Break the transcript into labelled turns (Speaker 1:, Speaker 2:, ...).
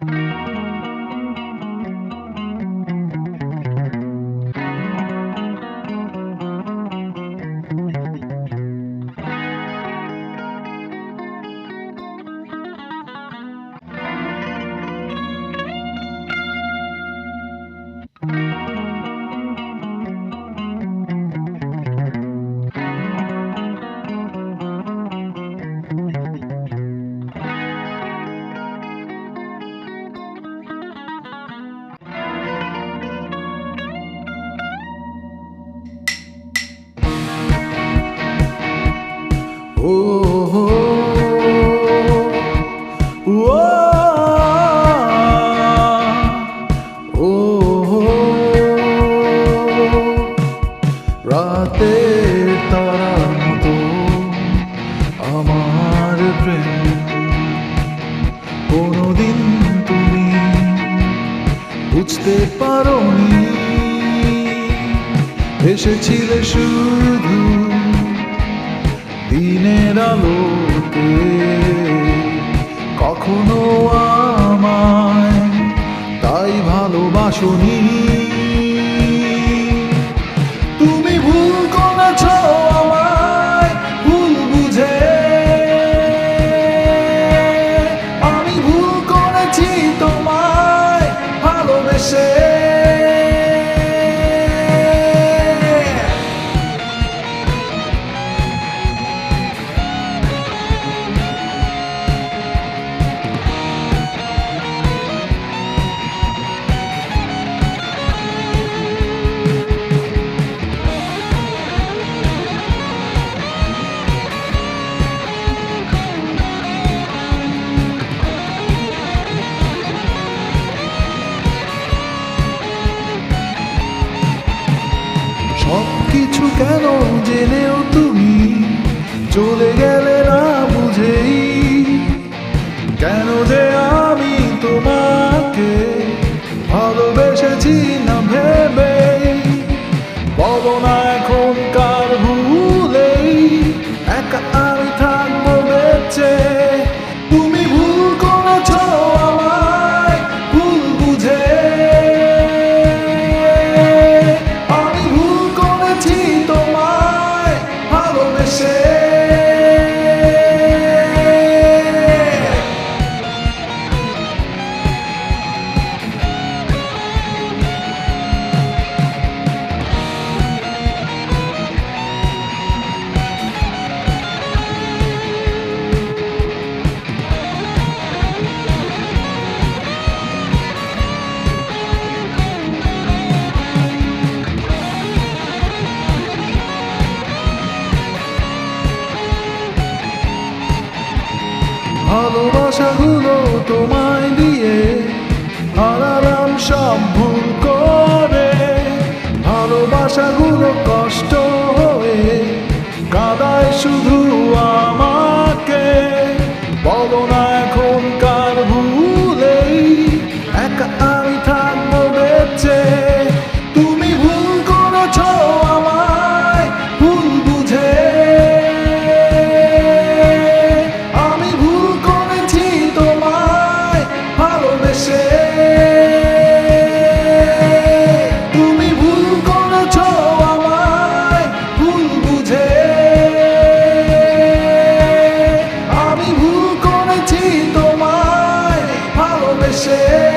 Speaker 1: Thank you. রাতের মতো আমার কোনোদিন তুমি বুঝতে এসেছিলে শুধু দিনের আলোতে কখনো আমায় তাই ভালোবাসনি কেন জেনেও তুমি চলে গেলে? ভালোবাসাগুলো তোমায় দিয়ে হারালাম সব ভুল say